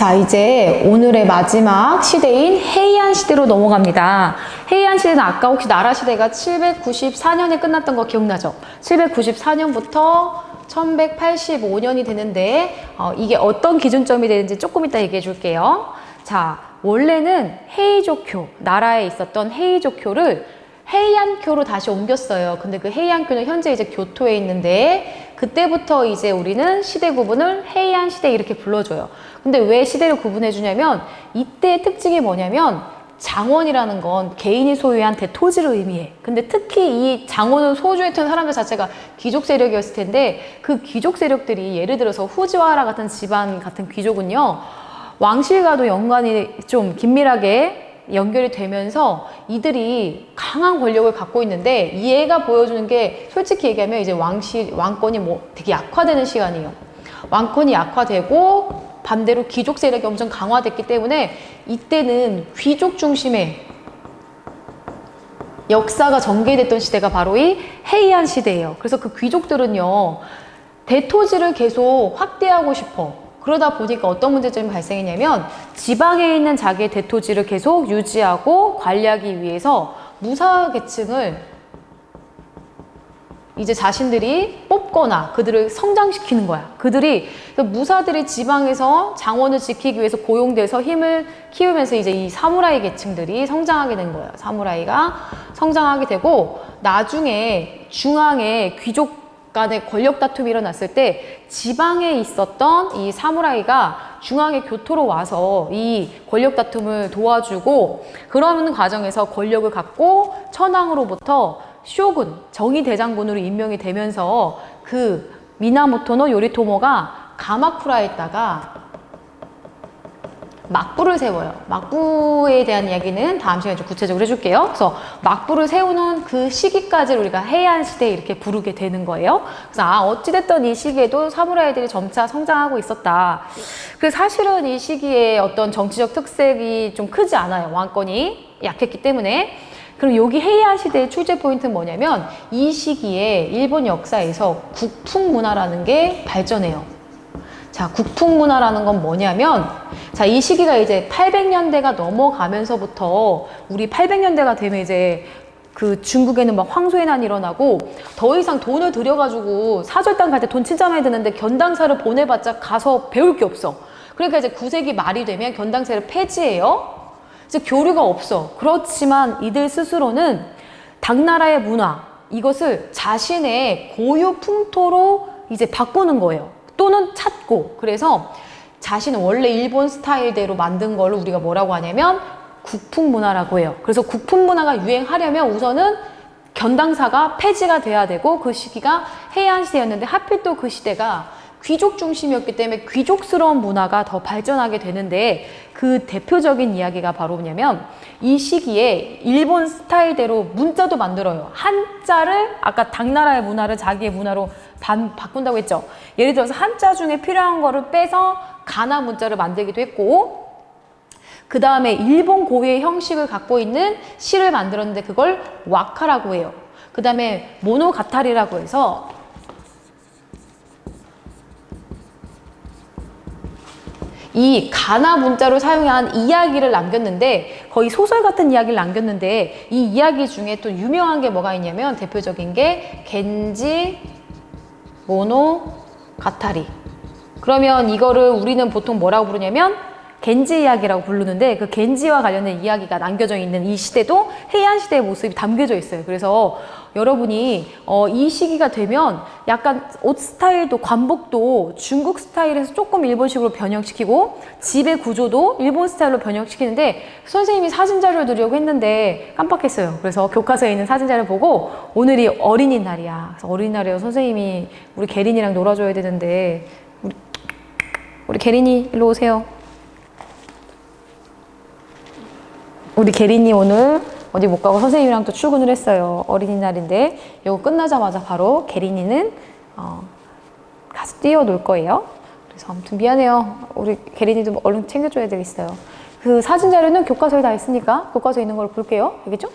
자, 이제 오늘의 마지막 시대인 헤이안 시대로 넘어갑니다. 헤이안 시대는 아까 혹시 나라 시대가 794년에 끝났던 거 기억나죠? 794년부터 1185년이 되는데 어, 이게 어떤 기준점이 되는지 조금 이따 얘기해 줄게요. 자, 원래는 헤이조쿄, 나라에 있었던 헤이조쿄를 헤이안교로 다시 옮겼어요. 근데 그 헤이안교는 현재 이제 교토에 있는데 그때부터 이제 우리는 시대 구분을 헤이안 시대 이렇게 불러줘요. 근데 왜 시대를 구분해 주냐면 이때의 특징이 뭐냐면 장원이라는 건 개인이 소유한 대토지를 의미해. 근데 특히 이 장원을 소유했던 사람들 자체가 귀족 세력이었을 텐데 그 귀족 세력들이 예를 들어서 후지와라 같은 집안 같은 귀족은요. 왕실과도 연관이 좀 긴밀하게 연결이 되면서 이들이 강한 권력을 갖고 있는데 얘가 보여주는 게 솔직히 얘기하면 이제 왕실 왕권이 뭐 되게 약화되는 시간이에요. 왕권이 약화되고 반대로 귀족 세력이 엄청 강화됐기 때문에 이때는 귀족 중심의 역사가 전개됐던 시대가 바로 이 헤이안 시대예요. 그래서 그 귀족들은요 대토지를 계속 확대하고 싶어. 그러다 보니까 어떤 문제점이 발생했냐면 지방에 있는 자기의 대토지를 계속 유지하고 관리하기 위해서 무사 계층을 이제 자신들이 뽑거나 그들을 성장시키는 거야. 그들이 무사들이 지방에서 장원을 지키기 위해서 고용돼서 힘을 키우면서 이제 이 사무라이 계층들이 성장하게 된 거예요. 사무라이가 성장하게 되고 나중에 중앙에 귀족 간의 권력 다툼이 일어났을 때 지방에 있었던 이 사무라이가 중앙의 교토로 와서 이 권력 다툼을 도와주고 그러는 과정에서 권력을 갖고 천황으로부터 쇼군 정의 대장군으로 임명이 되면서 그 미나모토노 요리토모가 가마쿠라에 있다가 막부를 세워요. 막부에 대한 이야기는 다음 시간에 좀 구체적으로 해줄게요. 그래서 막부를 세우는 그 시기까지를 우리가 해안 시대 이렇게 부르게 되는 거예요. 그래서 아 어찌됐든 이 시기에도 사무라이들이 점차 성장하고 있었다. 그래서 사실은 이 시기에 어떤 정치적 특색이 좀 크지 않아요. 왕권이 약했기 때문에. 그럼 여기 헤이안 시대의 출제 포인트는 뭐냐면 이 시기에 일본 역사에서 국풍 문화라는 게 발전해요. 자, 국풍 문화라는 건 뭐냐면 자, 이 시기가 이제 800년대가 넘어가면서부터 우리 800년대가 되면 이제 그 중국에는 막 황소의 난이 일어나고 더 이상 돈을 들여가지고 사절단 갈 때 돈 진짜 많이 드는데 견당사를 보내봤자 가서 배울 게 없어. 그러니까 이제 9세기 말이 되면 견당사를 폐지해요. 이제 교류가 없어. 그렇지만 이들 스스로는 당나라의 문화, 이것을 자신의 고유 풍토로 이제 바꾸는 거예요. 또는 찾고. 그래서 자신은 원래 일본 스타일대로 만든 걸 우리가 뭐라고 하냐면 국풍 문화라고 해요. 그래서 국풍 문화가 유행하려면 우선은 견당사가 폐지가 돼야 되고 그 시기가 해안 시대였는데 하필 또 그 시대가 귀족 중심이었기 때문에 귀족스러운 문화가 더 발전하게 되는데 그 대표적인 이야기가 바로 뭐냐면 이 시기에 일본 스타일대로 문자도 만들어요. 한자를 아까 당나라의 문화를 자기의 문화로 반, 바꾼다고 했죠. 예를 들어서 한자 중에 필요한 거를 빼서 가나 문자를 만들기도 했고 그 다음에 일본 고유의 형식을 갖고 있는 시를 만들었는데 그걸 와카라고 해요. 그 다음에 모노가타리라고 해서 이 가나 문자로 사용한 이야기를 남겼는데 거의 소설 같은 이야기를 남겼는데 이 이야기 중에 또 유명한 게 뭐가 있냐면 대표적인 게 겐지 모노 가타리 그러면 이거를 우리는 보통 뭐라고 부르냐면 겐지 이야기라고 부르는데 그 겐지와 관련된 이야기가 남겨져 있는 이 시대도 해안 시대의 모습이 담겨져 있어요. 그래서 여러분이 어, 이 시기가 되면 약간 옷 스타일도 관복도 중국 스타일에서 조금 일본식으로 변형시키고 집의 구조도 일본 스타일로 변형시키는데 선생님이 사진 자료를 드리려고 했는데 깜빡했어요. 그래서 교과서에 있는 사진 자료를 보고 오늘이 어린이날이야. 그래서 어린이날에 선생님이 우리 게린이랑 놀아줘야 되는데 우리, 게린이 일로 오세요. 우리 게린이 오늘 어디 못 가고 선생님이랑 또 출근을 했어요. 어린이날인데 이거 끝나자마자 바로 게린이는 어, 가서 뛰어놀 거예요. 그래서 아무튼 미안해요. 우리 게린이도 얼른 챙겨줘야 되겠어요. 그 사진 자료는 교과서에 다 있으니까 교과서에 있는 걸 볼게요. 알겠죠?